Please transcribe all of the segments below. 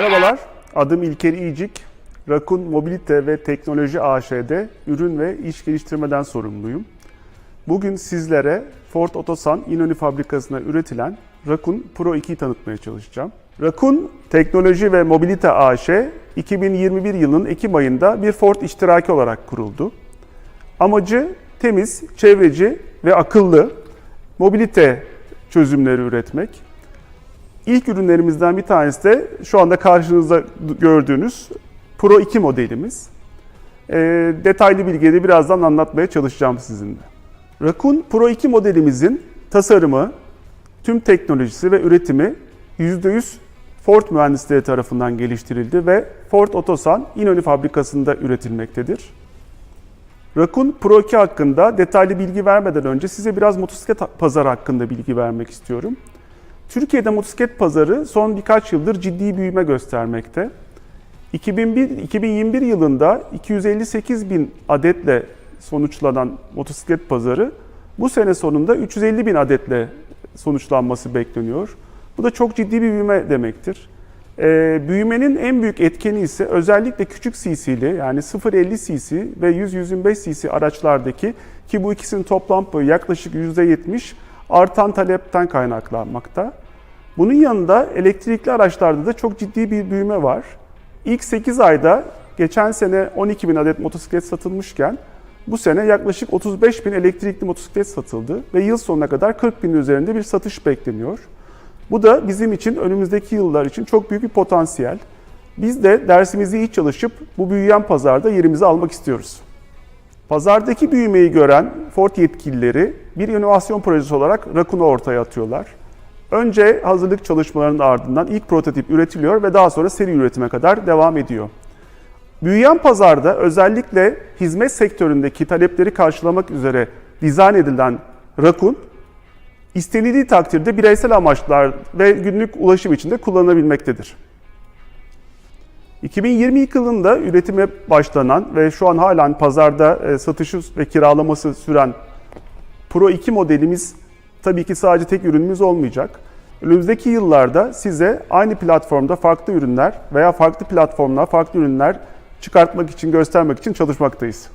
Merhabalar, adım İlker İyicik. Rakun Mobilite ve Teknoloji AŞ'de ürün ve iş geliştirmeden sorumluyum. Bugün sizlere Ford Otosan İnönü fabrikasında üretilen Rakun Pro 2'yi tanıtmaya çalışacağım. Rakun Teknoloji ve Mobilite AŞ 2021 yılının Ekim ayında bir Ford iştiraki olarak kuruldu. Amacı temiz, çevreci ve akıllı mobilite çözümleri üretmek. İlk ürünlerimizden bir tanesi de şu anda karşınızda gördüğünüz Pro 2 modelimiz. Ee, detaylı bilgileri birazdan anlatmaya çalışacağım sizinle. Raccoon Pro 2 modelimizin tasarımı, tüm teknolojisi ve üretimi %100 Ford mühendisleri tarafından geliştirildi ve Ford Otosan İnönü fabrikasında üretilmektedir. Raccoon Pro 2 hakkında detaylı bilgi vermeden önce size biraz motosiklet pazarı hakkında bilgi vermek istiyorum. Türkiye'de motosiklet pazarı son birkaç yıldır ciddi büyüme göstermekte. 2001, 2021 yılında 258 bin adetle sonuçlanan motosiklet pazarı bu sene sonunda 350 bin adetle sonuçlanması bekleniyor. Bu da çok ciddi bir büyüme demektir. Ee, büyümenin en büyük etkeni ise özellikle küçük cc'li yani 0.50 cc ve 100-125 cc araçlardaki ki bu ikisinin toplam payı yaklaşık %70 artan talepten kaynaklanmakta. Bunun yanında elektrikli araçlarda da çok ciddi bir büyüme var. İlk 8 ayda geçen sene 12 bin adet motosiklet satılmışken bu sene yaklaşık 35 bin elektrikli motosiklet satıldı ve yıl sonuna kadar 40 bin üzerinde bir satış bekleniyor. Bu da bizim için önümüzdeki yıllar için çok büyük bir potansiyel. Biz de dersimizi iyi çalışıp bu büyüyen pazarda yerimizi almak istiyoruz. Pazardaki büyümeyi gören Ford yetkilileri bir inovasyon projesi olarak Raccoon'u ortaya atıyorlar. Önce hazırlık çalışmalarının ardından ilk prototip üretiliyor ve daha sonra seri üretime kadar devam ediyor. Büyüyen pazarda özellikle hizmet sektöründeki talepleri karşılamak üzere dizayn edilen Raccoon, istenildiği takdirde bireysel amaçlar ve günlük ulaşım için de kullanılabilmektedir. 2022 yılında üretime başlanan ve şu an halen pazarda e, satışı ve kiralaması süren Pro 2 modelimiz tabii ki sadece tek ürünümüz olmayacak. Önümüzdeki yıllarda size aynı platformda farklı ürünler veya farklı platformlar, farklı ürünler çıkartmak için, göstermek için çalışmaktayız.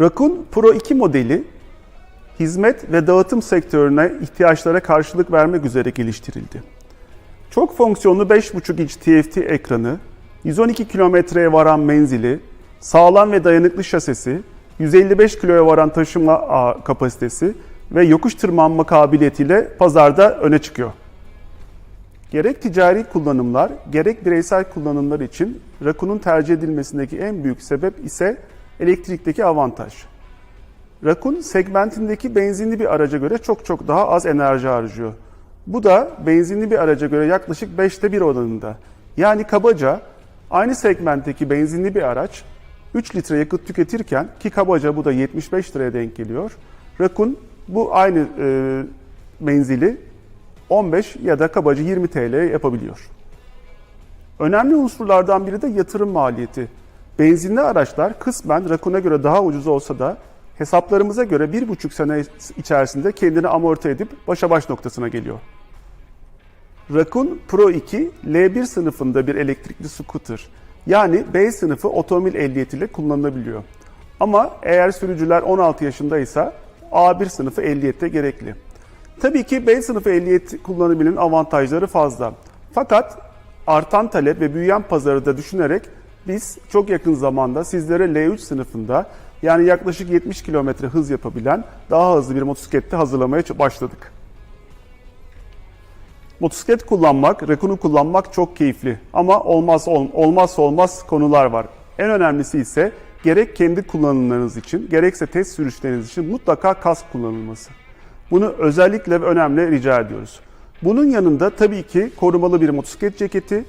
Raccoon Pro 2 modeli hizmet ve dağıtım sektörüne ihtiyaçlara karşılık vermek üzere geliştirildi. Çok fonksiyonlu 5.5 inç TFT ekranı, 112 kilometreye varan menzili, sağlam ve dayanıklı şasisi, 155 kiloya varan taşıma kapasitesi ve yokuş tırmanma kabiliyetiyle pazarda öne çıkıyor. Gerek ticari kullanımlar, gerek bireysel kullanımlar için Raccoon'un tercih edilmesindeki en büyük sebep ise elektrikteki avantaj. Raccoon segmentindeki benzinli bir araca göre çok çok daha az enerji harcıyor. Bu da benzinli bir araca göre yaklaşık 5'te 1 oranında. Yani kabaca aynı segmentteki benzinli bir araç 3 litre yakıt tüketirken ki kabaca bu da 75 liraya denk geliyor. Raccoon bu aynı e, menzili 15 ya da kabaca 20 TL yapabiliyor. Önemli unsurlardan biri de yatırım maliyeti. Benzinli araçlar kısmen Raccoon'a göre daha ucuz olsa da hesaplarımıza göre bir buçuk sene içerisinde kendini amorti edip başa baş noktasına geliyor. Raccoon Pro 2 L1 sınıfında bir elektrikli scooter. Yani B sınıfı otomobil ehliyetiyle kullanılabiliyor. Ama eğer sürücüler 16 yaşındaysa A1 sınıfı ehliyette gerekli. Tabii ki B sınıfı ehliyet kullanımının avantajları fazla. Fakat artan talep ve büyüyen pazarı da düşünerek biz çok yakın zamanda sizlere L3 sınıfında yani yaklaşık 70 km hız yapabilen daha hızlı bir motosiklette hazırlamaya başladık. Motosiklet kullanmak, Raccoon'u kullanmak çok keyifli ama olmaz ol, olmaz konular var. En önemlisi ise gerek kendi kullanımlarınız için gerekse test sürüşleriniz için mutlaka kask kullanılması. Bunu özellikle önemli rica ediyoruz. Bunun yanında tabii ki korumalı bir motosiklet ceketi,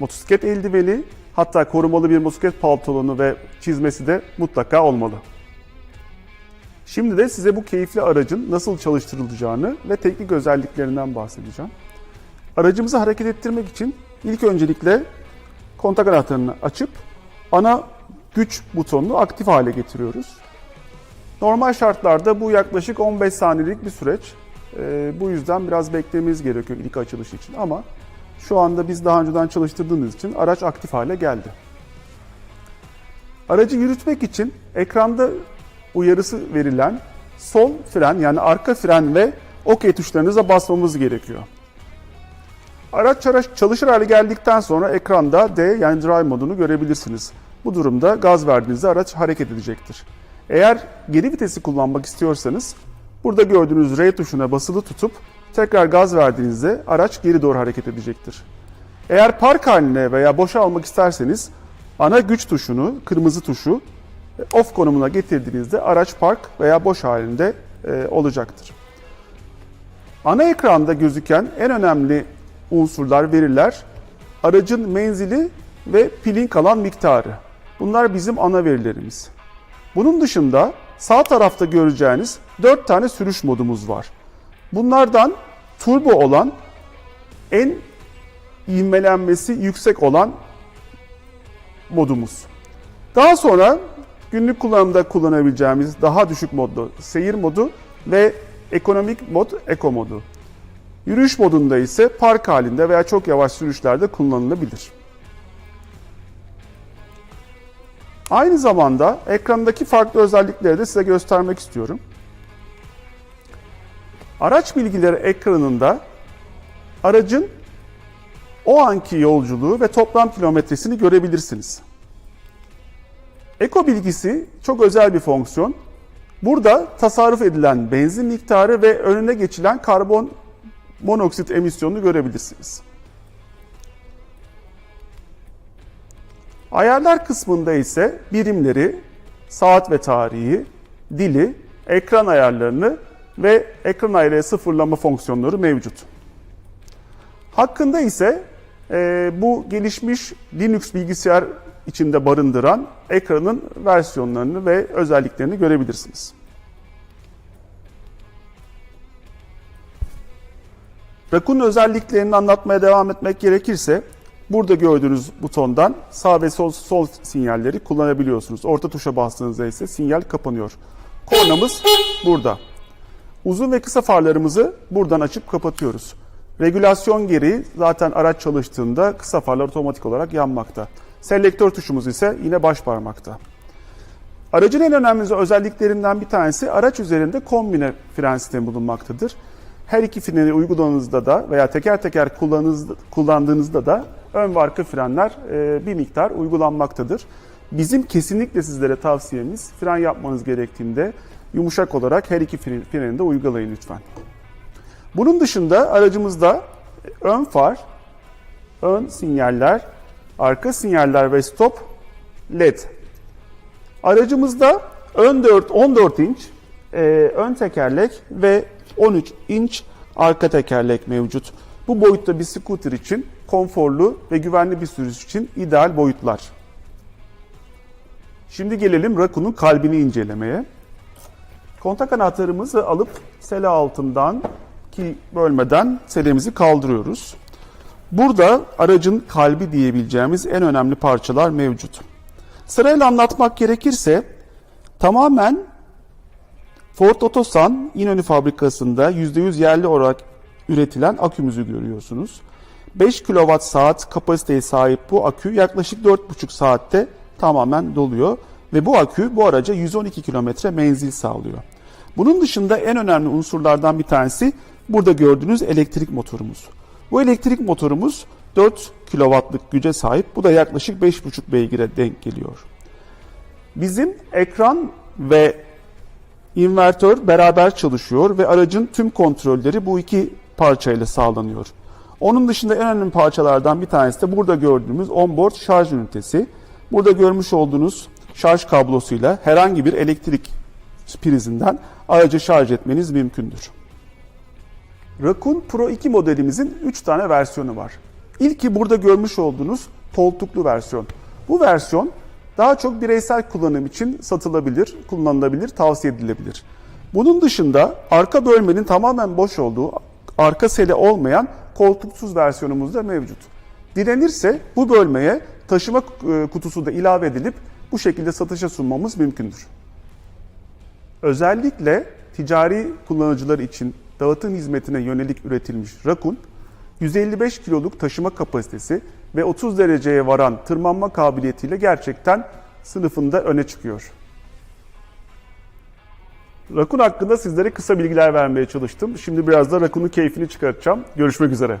motosiklet eldiveni, hatta korumalı bir motosiklet pantolonu ve çizmesi de mutlaka olmalı. Şimdi de size bu keyifli aracın nasıl çalıştırılacağını ve teknik özelliklerinden bahsedeceğim. Aracımızı hareket ettirmek için ilk öncelikle kontak anahtarını açıp ana güç butonunu aktif hale getiriyoruz. Normal şartlarda bu yaklaşık 15 saniyelik bir süreç. Ee, bu yüzden biraz beklememiz gerekiyor ilk açılış için ama Şu anda biz daha önceden çalıştırdığımız için araç aktif hale geldi. Aracı yürütmek için ekranda uyarısı verilen sol fren yani arka fren ve OK tuşlarınıza basmamız gerekiyor. Araç çalışır hale geldikten sonra ekranda D yani drive modunu görebilirsiniz. Bu durumda gaz verdiğinizde araç hareket edecektir. Eğer geri vitesi kullanmak istiyorsanız burada gördüğünüz R tuşuna basılı tutup tekrar gaz verdiğinizde araç geri doğru hareket edecektir. Eğer park haline veya boşa almak isterseniz ana güç tuşunu, kırmızı tuşu off konumuna getirdiğinizde araç park veya boş halinde e, olacaktır. Ana ekranda gözüken en önemli unsurlar, veriler aracın menzili ve pilin kalan miktarı. Bunlar bizim ana verilerimiz. Bunun dışında sağ tarafta göreceğiniz 4 tane sürüş modumuz var. Bunlardan turbo olan en ivmelenmesi yüksek olan modumuz. Daha sonra günlük kullanımda kullanabileceğimiz daha düşük modlu seyir modu ve ekonomik mod, eko modu. Yürüyüş modunda ise park halinde veya çok yavaş sürüşlerde kullanılabilir. Aynı zamanda ekrandaki farklı özellikleri de size göstermek istiyorum. Araç bilgileri ekranında aracın o anki yolculuğu ve toplam kilometresini görebilirsiniz. Eko bilgisi çok özel bir fonksiyon. Burada tasarruf edilen benzin miktarı ve önüne geçilen karbon monoksit emisyonunu görebilirsiniz. Ayarlar kısmında ise birimleri, saat ve tarihi, dili, ekran ayarlarını ve ekran ayarı sıfırlama fonksiyonları mevcut. Hakkında ise e, bu gelişmiş Linux bilgisayar içinde barındıran ekranın versiyonlarını ve özelliklerini görebilirsiniz. Rakun özelliklerini anlatmaya devam etmek gerekirse burada gördüğünüz butondan sağ ve sol, sol sinyalleri kullanabiliyorsunuz. Orta tuşa bastığınızda ise sinyal kapanıyor. Kornamız burada. Uzun ve kısa farlarımızı buradan açıp kapatıyoruz. Regülasyon gereği zaten araç çalıştığında kısa farlar otomatik olarak yanmakta. Selektör tuşumuz ise yine baş parmakta. Aracın en önemli özelliklerinden bir tanesi araç üzerinde kombine fren sistemi bulunmaktadır. Her iki freni uyguladığınızda da veya teker teker kullandığınızda da ön ve arka frenler e, bir miktar uygulanmaktadır. Bizim kesinlikle sizlere tavsiyemiz fren yapmanız gerektiğinde yumuşak olarak her iki freni de uygulayın lütfen. Bunun dışında aracımızda ön far, ön sinyaller, arka sinyaller ve stop led. Aracımızda ön 4, 14 inç e, ön tekerlek ve 13 inç arka tekerlek mevcut. Bu boyutta bir scooter için konforlu ve güvenli bir sürüş için ideal boyutlar. Şimdi gelelim Rakun'un kalbini incelemeye. Kontak anahtarımızı alıp sele altından ki bölmeden selemizi kaldırıyoruz. Burada aracın kalbi diyebileceğimiz en önemli parçalar mevcut. Sırayla anlatmak gerekirse tamamen Ford Otosan İnönü fabrikasında %100 yerli olarak üretilen akümüzü görüyorsunuz. 5 kWh saat kapasiteye sahip bu akü yaklaşık 4,5 saatte tamamen doluyor ve bu akü bu araca 112 kilometre menzil sağlıyor. Bunun dışında en önemli unsurlardan bir tanesi burada gördüğünüz elektrik motorumuz. Bu elektrik motorumuz 4 kW'lık güce sahip. Bu da yaklaşık 5,5 beygire denk geliyor. Bizim ekran ve invertör beraber çalışıyor ve aracın tüm kontrolleri bu iki parçayla sağlanıyor. Onun dışında en önemli parçalardan bir tanesi de burada gördüğümüz onboard şarj ünitesi. Burada görmüş olduğunuz şarj kablosuyla herhangi bir elektrik prizinden aracı şarj etmeniz mümkündür. Raccoon Pro 2 modelimizin 3 tane versiyonu var. İlki burada görmüş olduğunuz koltuklu versiyon. Bu versiyon daha çok bireysel kullanım için satılabilir, kullanılabilir, tavsiye edilebilir. Bunun dışında arka bölmenin tamamen boş olduğu, arka sele olmayan koltuksuz versiyonumuz da mevcut. Direnirse bu bölmeye taşıma e, kutusu da ilave edilip bu şekilde satışa sunmamız mümkündür. Özellikle ticari kullanıcılar için dağıtım hizmetine yönelik üretilmiş Rakun, 155 kiloluk taşıma kapasitesi ve 30 dereceye varan tırmanma kabiliyetiyle gerçekten sınıfında öne çıkıyor. Rakun hakkında sizlere kısa bilgiler vermeye çalıştım. Şimdi biraz da Rakun'un keyfini çıkartacağım. Görüşmek üzere.